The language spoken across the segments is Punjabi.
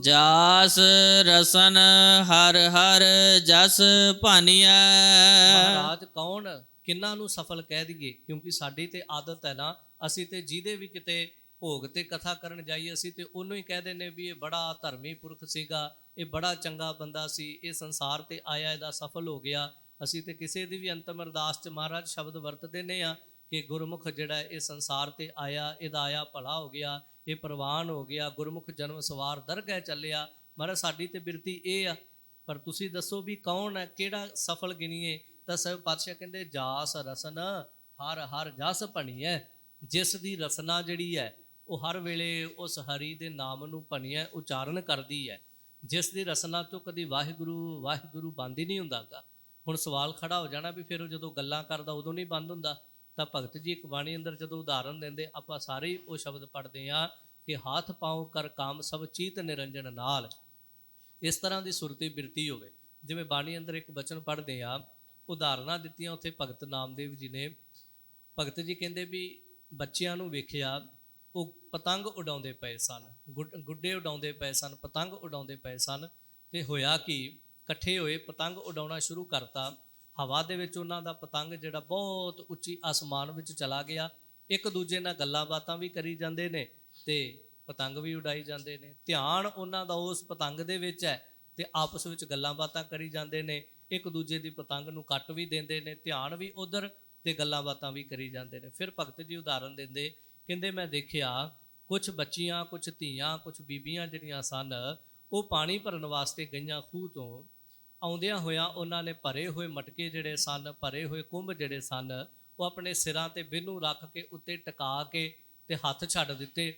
ਜਾਸ ਰਸਨ ਹਰ ਹਰ ਜਸ ਭਾਨੀਐ। ਮਹਾਰਾਜ, ਕੌਣ? ਕਿੰਨਾਂ ਨੂੰ ਸਫਲ ਕਹਿ ਦਈਏ? ਕਿਉਂਕਿ ਸਾਡੀ ਤੇ ਆਦਤ ਹੈ ਨਾ, ਅਸੀਂ ਤੇ ਜਿਹਦੇ ਵੀ ਕਿਤੇ ਭੋਗ ਤੇ ਕਥਾ ਕਰਨ ਜਾਈਏ, ਅਸੀਂ ਤੇ ਉਹਨੂੰ ਹੀ ਕਹਿ ਦਿੰਦੇ ਵੀ ਇਹ ਬੜਾ ਧਰਮੀ ਪੁਰਖ ਸੀਗਾ, ਇਹ ਬੜਾ ਚੰਗਾ ਬੰਦਾ ਸੀ, ਇਹ ਸੰਸਾਰ ਤੇ ਆਇਆ, ਇਹਦਾ ਸਫਲ ਹੋ ਗਿਆ। ਅਸੀਂ ਤੇ ਕਿਸੇ ਦੀ ਵੀ ਅੰਤਮ ਅਰਦਾਸ ਚ ਮਹਾਰਾਜ ਸ਼ਬਦ ਵਰਤਦੇ ਨੇ ਆ ਕਿ ਗੁਰਮੁਖ ਜਿਹੜਾ ਇਹ ਸੰਸਾਰ ਤੇ ਆਇਆ, ਇਹਦਾ ਆਇਆ, ਭਲਾ ਹੋ ਗਿਆ। ਇਹ ਪ੍ਰਵਾਨ ਹੋ ਗਿਆ, ਗੁਰਮੁਖ ਜਨਮ ਸਵਾਰ ਦਰਗਹਿ ਚੱਲਿਆ। ਮਹਾਰਾਜ, ਸਾਡੀ ਤੇ ਬਿਰਤੀ ਇਹ ਆ, ਪਰ ਤੁਸੀਂ ਦੱਸੋ ਵੀ ਕੌਣ ਹੈ, ਕਿਹੜਾ ਸਫਲ ਗਿਣੀਏ? ਤਾਂ ਸਭ ਪਾਤਸ਼ਾਹ ਕਹਿੰਦੇ, ਜਾਸ ਰਸਨ, ਹਰ ਹਰ ਜਸ ਹੈ ਜਿਸ ਦੀ ਰਸਨਾ ਜਿਹੜੀ ਹੈ, ਉਹ ਹਰ ਵੇਲੇ ਉਸ ਹਰੀ ਦੇ ਨਾਮ ਨੂੰ ਭਣੀ ਹੈ ਉਚਾਰਨ ਕਰਦੀ ਹੈ। ਜਿਸ ਦੀ ਰਸਨਾ ਤੋਂ ਕਦੀ ਵਾਹਿਗੁਰੂ ਵਾਹਿਗੁਰੂ ਬੰਦ ਹੀ ਨਹੀਂ ਹੁੰਦਾਗਾ। ਹੁਣ ਸਵਾਲ ਖੜਾ ਹੋ ਜਾਣਾ ਵੀ ਫਿਰ ਉਹ ਜਦੋਂ ਗੱਲਾਂ ਕਰਦਾ, ਉਦੋਂ ਨਹੀਂ ਬੰਦ ਹੁੰਦਾ। ਤਾਂ ਭਗਤ ਜੀ ਇੱਕ ਬਾਣੀ ਅੰਦਰ ਜਦੋਂ ਉਦਾਹਰਨ ਦਿੰਦੇ, ਆਪਾਂ ਸਾਰੇ ਹੀ ਉਹ ਸ਼ਬਦ ਪੜ੍ਹਦੇ ਆ ਕਿ ਹਾਥ ਪਾਉ ਕਰ ਕਾਮ ਸਭ ਚੀਤ ਨਿਰੰਜਨ ਨਾਲ। ਇਸ ਤਰ੍ਹਾਂ ਦੀ ਸੁਰਤੀ ਬਿਰਤੀ ਹੋਵੇ। ਜਿਵੇਂ ਬਾਣੀ ਅੰਦਰ ਇੱਕ ਬਚਨ ਪੜ੍ਹਦੇ ਆ ਉਦਾਹਰਨਾਂ ਦਿੱਤੀਆਂ ਉੱਥੇ ਭਗਤ ਨਾਮਦੇਵ ਜੀ ਨੇ। ਭਗਤ ਜੀ ਕਹਿੰਦੇ ਵੀ ਬੱਚਿਆਂ ਨੂੰ ਵੇਖਿਆ, ਉਹ ਪਤੰਗ ਉਡਾਉਂਦੇ ਪਏ ਸਨ, ਗੁੱਡ- ਗੁੱਡੇ ਉਡਾਉਂਦੇ ਪਏ ਸਨ, ਪਤੰਗ ਉਡਾਉਂਦੇ ਪਏ ਸਨ। ਤੇ ਹੋਇਆ ਕਿ? ਇਕੱਠੇ ਹੋਏ ਪਤੰਗ ਉਡਾਉਣਾ ਸ਼ੁਰੂ ਕਰਤਾ। ਹਵਾ ਦੇ ਵਿੱਚ ਉਹਨਾਂ ਦਾ ਪਤੰਗ ਜਿਹੜਾ ਬਹੁਤ ਉੱਚੀ ਆਸਮਾਨ ਵਿੱਚ ਚਲਾ ਗਿਆ। ਇੱਕ ਦੂਜੇ ਨਾਲ ਗੱਲਾਂ ਬਾਤਾਂ ਵੀ ਕਰੀ ਜਾਂਦੇ ਨੇ ਤੇ ਪਤੰਗ ਵੀ ਉਡਾਈ ਜਾਂਦੇ ਨੇ। ਧਿਆਨ ਉਹਨਾਂ ਦਾ ਉਸ ਪਤੰਗ ਦੇ ਵਿੱਚ ਹੈ ਤੇ ਆਪਸ ਵਿੱਚ ਗੱਲਾਂ ਬਾਤਾਂ ਕਰੀ ਜਾਂਦੇ ਨੇ। ਇੱਕ ਦੂਜੇ ਦੀ ਪਤੰਗ ਨੂੰ ਕੱਟ ਵੀ ਦਿੰਦੇ ਨੇ, ਧਿਆਨ ਵੀ ਉਧਰ ਤੇ ਗੱਲਾਂ ਬਾਤਾਂ ਵੀ ਕਰੀ ਜਾਂਦੇ ਨੇ। ਫਿਰ ਭਗਤ ਜੀ ਉਦਾਹਰਨ ਦਿੰਦੇ, ਕਹਿੰਦੇ, ਮੈਂ ਦੇਖਿਆ ਕੁਝ ਬੱਚੀਆਂ ਕੁਝ ਧੀਆਂ ਕੁਝ ਬੀਬੀਆਂ ਜਿਹੜੀਆਂ ਸਨ, ਉਹ ਪਾਣੀ ਭਰਨ ਵਾਸਤੇ ਗਈਆਂ ਖੂਹ ਤੋਂ ਆਉਂਦਿਆਂ ਹੋਇਆਂ ਉਹਨਾਂ ਨੇ ਭਰੇ ਹੋਏ ਮਟਕੇ ਜਿਹੜੇ ਸਨ, ਭਰੇ ਹੋਏ ਕੁੰਭ ਜਿਹੜੇ ਸਨ, ਉਹ ਆਪਣੇ ਸਿਰਾਂ ਤੇ ਬਿੰਨੂ ਰੱਖ ਕੇ ਉੱਤੇ ਟਿਕਾ ਕੇ ਤੇ ਹੱਥ ਛੱਡ ਦਿੱਤੇ।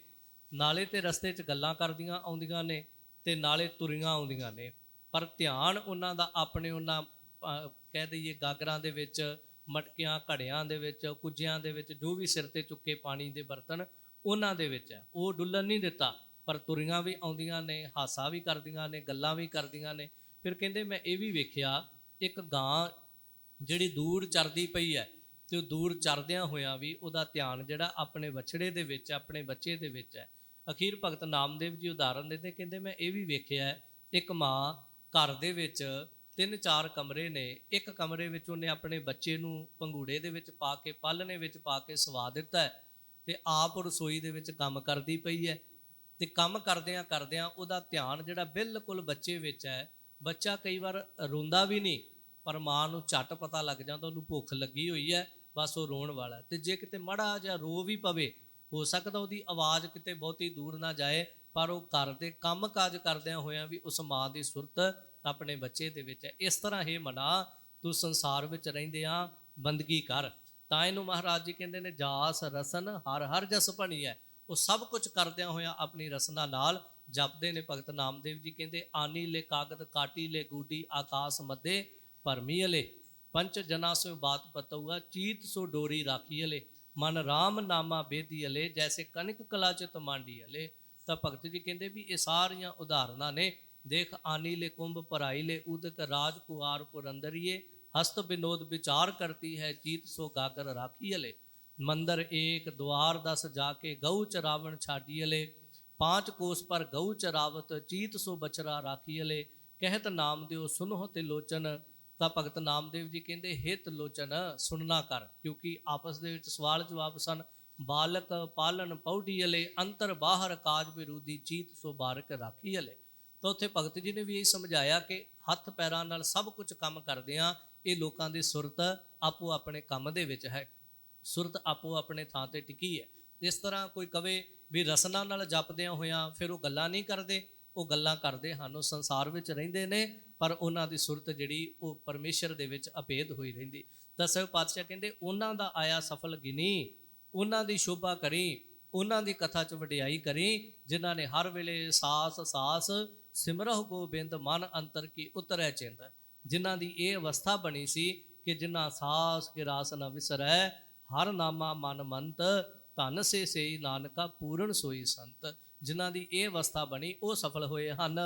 ਨਾਲੇ ਤੇ ਰਸਤੇ 'ਚ ਗੱਲਾਂ ਕਰਦੀਆਂ ਆਉਂਦੀਆਂ ਨੇ ਤੇ ਨਾਲੇ ਤੁਰੀਆਂ ਆਉਂਦੀਆਂ ਨੇ। ਪਰ ਧਿਆਨ ਉਹਨਾਂ ਦਾ ਆਪਣੇ ਉਹਨਾਂ ਕਹਿ ਦਈਏ ਗਾਗਰਾਂ ਦੇ ਵਿੱਚ, ਮਟਕਿਆਂ, ਘੜਿਆਂ ਦੇ ਵਿੱਚ, ਕੁੱਜਿਆਂ ਦੇ ਵਿੱਚ, ਜੋ ਵੀ ਸਿਰ ਤੇ ਚੁੱਕੇ ਪਾਣੀ ਦੇ ਬਰਤਨ, ਉਹਨਾਂ ਦੇ ਵਿੱਚ ਹੈ। ਉਹ ਡੁੱਲਣ ਨਹੀਂ ਦਿੱਤਾ, ਪਰ ਤੁਰੀਆਂ ਵੀ ਆਉਂਦੀਆਂ ਨੇ, ਹਾਸਾ ਵੀ ਕਰਦੀਆਂ ਨੇ, ਗੱਲਾਂ ਵੀ ਕਰਦੀਆਂ ਨੇ। ਫਿਰ ਕਹਿੰਦੇ ਮੈਂ ਇਹ ਵੀ ਵੇਖਿਆ, ਇੱਕ ਗਾਂ ਜਿਹੜੀ ਦੂਰ ਚਰਦੀ ਪਈ ਹੈ ਤੇ ਉਹ ਦੂਰ ਚਰਦਿਆਂ ਹੋਇਆਂ ਵੀ ਉਹਦਾ ਧਿਆਨ ਜਿਹੜਾ ਆਪਣੇ ਵਛੜੇ ਦੇ ਵਿੱਚ, ਆਪਣੇ ਬੱਚੇ ਦੇ ਵਿੱਚ ਹੈ। ਅਖੀਰ ਭਗਤ ਨਾਮਦੇਵ ਜੀ ਉਦਾਹਰਨ ਦਿੰਦੇ, ਕਹਿੰਦੇ ਮੈਂ ਇਹ ਵੀ ਵੇਖਿਆ ਇੱਕ ਮਾਂ ਘਰ ਦੇ ਵਿੱਚ ਤਿੰਨ ਚਾਰ ਕਮਰੇ ਨੇ, ਇੱਕ ਕਮਰੇ ਵਿੱਚ ਉਹਨੇ ਆਪਣੇ ਬੱਚੇ ਨੂੰ ਪੰਗੂੜੇ ਦੇ ਵਿੱਚ ਪਾ ਕੇ, ਪਾਲਣੇ ਵਿੱਚ ਪਾ ਕੇ ਸਵਾ ਦਿੱਤਾ ਹੈ ਤੇ ਆਪ ਰਸੋਈ ਦੇ ਵਿੱਚ ਕੰਮ ਕਰਦੀ ਪਈ ਹੈ ਤੇ ਕੰਮ ਕਰਦਿਆਂ ਕਰਦਿਆਂ ਉਹਦਾ ਧਿਆਨ ਜਿਹੜਾ ਬਿਲਕੁਲ ਬੱਚੇ ਵਿੱਚ ਹੈ ਬੱਚਾ ਕਈ ਵਾਰ ਰੋਂਦਾ ਵੀ ਨਹੀਂ, ਪਰ ਮਾਂ ਨੂੰ ਝਟ ਪਤਾ ਲੱਗ ਜਾਂਦਾ, ਉਹਨੂੰ ਭੁੱਖ ਲੱਗੀ ਹੋਈ ਹੈ, ਬਸ ਉਹ ਰੋਣ ਵਾਲਾ ਹੈ। ਤੇ ਜੇ ਕਿਤੇ ਮੜਾ ਜਾਂ ਰੋ ਵੀ ਪਵੇ, ਹੋ ਸਕਦਾ ਉਹਦੀ ਆਵਾਜ਼ ਕਿਤੇ ਬਹੁਤੀ ਦੂਰ ਨਾ ਜਾਏ, ਪਰ ਉਹ ਘਰ ਦੇ ਕੰਮ ਕਾਜ ਕਰਦਿਆਂ ਹੋਇਆਂ ਵੀ ਉਸ ਮਾਂ ਦੀ ਸੁਰਤ ਆਪਣੇ ਬੱਚੇ ਦੇ ਵਿੱਚ ਹੈ। ਇਸ ਤਰ੍ਹਾਂ ਇਹ ਮਨਾ, ਤੂੰ ਸੰਸਾਰ ਵਿੱਚ ਰਹਿੰਦੇ ਰਹਿੰਦਿਆਂ ਬੰਦਗੀ ਕਰ। ਤਾਂ ਇਹਨੂੰ ਮਹਾਰਾਜ ਜੀ ਕਹਿੰਦੇ ਨੇ, ਜਾਸ ਰਸਨ ਹਰ ਹਰ ਜਸ ਭਣੀ ਹੈ। ਉਹ ਸਭ ਕੁਝ ਕਰਦਿਆਂ ਹੋਇਆਂ ਆਪਣੀ ਰਸਨਾ ਨਾਲ ਜਪਦੇ ਨੇ ਭਗਤ ਨਾਮਦੇਵ ਜੀ ਕਹਿੰਦੇ, ਆਨੀ ਲੈ ਕਾਗਦ ਕਾਟੀ ਲੈ ਗੂਡੀ ਆਕਾਸ ਮੱਦੇ ਭਰਮੀ ਅਲੇ, ਪੰਚ ਜਨਾ ਸੋ ਬਾਤ ਪਤਉਆ ਚੀਤ ਸੋ ਡੋਰੀ ਰਾਖੀ ਅਲੇ, ਮਨ RAM ਨਾਮਾ ਬੇਦੀ ਅਲੇ, ਜੈਸੇ ਕਨਿਕ ਕਲਾ ਚ ਮਾਂਡੀ ਅਲੇ। ਤਾਂ ਭਗਤ ਜੀ ਕਹਿੰਦੇ ਵੀ ਇਹ ਸਾਰੀਆਂ ਉਦਾਹਰਨਾਂ ਨੇ, ਦੇਖ ਆਨੀ ਲੈ ਕੁੰਭ ਭਰਾਈ ਲੈ, ਉਦਕ ਰਾਜ ਕੁਆਰ ਪੁਰੰਦਰੀਏ, ਹਸਤ ਬਿਨੋਦ ਵਿਚਾਰ ਕਰਤੀ ਹੈ, ਚੀਤ ਸੋ ਗਾਗਰ ਰਾਖੀ ਅਲੇ। ਮੰਦਰ ਏਕ ਦੁਆਰ ਦਸ ਜਾ ਕੇ ਗਊ ਚਰਾਵਣ ਛਾਡੀ ਅਲੇ। ਪਾਂਚ ਕੋਸ ਪਰ ਗਊ ਚਰਾਵਤ ਚੀਤ ਸੋ ਬਚਰਾ ਰਾਖੀ ਅਲੇ ਕਹਿਤ ਨਾਮ ਦਿਓ ਸੁਨਹੁ ਤੇ ਲੋਚਨ ਤਾਂ ਭਗਤ ਨਾਮਦੇਵ ਜੀ ਕਹਿੰਦੇ ਹਿਤ ਲੋਚਨ ਸੁਣਨਾ ਕਰ ਕਿਉਂਕਿ ਆਪਸ ਦੇ ਵਿੱਚ ਸਵਾਲ ਜਵਾਬ ਸਨ ਬਾਲਕ ਪਾਲਨ ਪੌੜੀ ਅੰਤਰ ਬਾਹਰ ਕਾਜ ਵਿਰੂਦੀ ਚੀਤ ਸੋ ਬਾਰਕ ਰਾਖੀ ਅਲੇ ਤਾਂ ਉੱਥੇ ਭਗਤ ਜੀ ਨੇ ਵੀ ਇਹ ਸਮਝਾਇਆ ਕਿ ਹੱਥ ਪੈਰਾਂ ਨਾਲ ਸਭ ਕੁਝ ਕੰਮ ਕਰਦੇ ਆ ਇਹ ਲੋਕਾਂ ਦੀ ਸੁਰਤ ਆਪੋ ਆਪਣੇ ਕੰਮ ਦੇ ਵਿੱਚ ਹੈ ਸੁਰਤ ਆਪੋ ਆਪਣੇ ਥਾਂ ਤੇ ਟਿਕੀ ਹੈ ਇਸ ਤਰ੍ਹਾਂ ਕੋਈ ਕਵੇ ਵੀ ਰਸਨਾ ਨਾਲ ਜਪਦਿਆਂ ਹੋਇਆਂ ਫਿਰ ਉਹ ਗੱਲਾਂ ਨਹੀਂ ਕਰਦੇ, ਉਹ ਗੱਲਾਂ ਕਰਦੇ ਹਨ, ਉਹ ਸੰਸਾਰ ਵਿੱਚ ਰਹਿੰਦੇ ਨੇ, ਪਰ ਉਹਨਾਂ ਦੀ ਸੁਰਤ ਜਿਹੜੀ ਉਹ ਪਰਮੇਸ਼ਰ ਦੇ ਵਿੱਚ ਅਭੇਦ ਹੋਈ ਰਹਿੰਦੀ। ਦਸਵੇਂ ਪਾਤਸ਼ਾਹ ਕਹਿੰਦੇ, ਉਹਨਾਂ ਦਾ ਆਇਆ ਸਫਲ ਗਿਨੀ ਉਹਨਾਂ ਦੀ ਸ਼ੋਭਾ ਕਰੀ, ਉਹਨਾਂ ਦੀ ਕਥਾ ਚ ਵਡਿਆਈ ਕਰੀ, ਜਿਨ੍ਹਾਂ ਨੇ ਹਰ ਵੇਲੇ ਸਾਸ ਸਾਸ ਸਿਮਰਹੁ ਗੋਬਿੰਦ ਮਨ ਅੰਤਰ ਕੀ ਉਤਰੈ ਚਿੰਦ। ਜਿਨ੍ਹਾਂ ਦੀ ਇਹ ਅਵਸਥਾ ਬਣੀ ਸੀ ਕਿ ਜਿਨ੍ਹਾਂ ਸਾਸ ਕੇ ਰਾਸ ਨਾ ਵਿਸਰੈ, ਹਰ ਨਾਮਾ ਮਨ ਮੰਤ ਧਨ ਸੇ ਸੇਈ ਨਾਨਕਾ ਪੂਰਨ ਸੋਈ ਸੰਤ, ਜਿਨ੍ਹਾਂ ਦੀ ਇਹ ਅਵਸਥਾ ਬਣੀ, ਉਹ ਸਫਲ ਹੋਏ ਹਨ।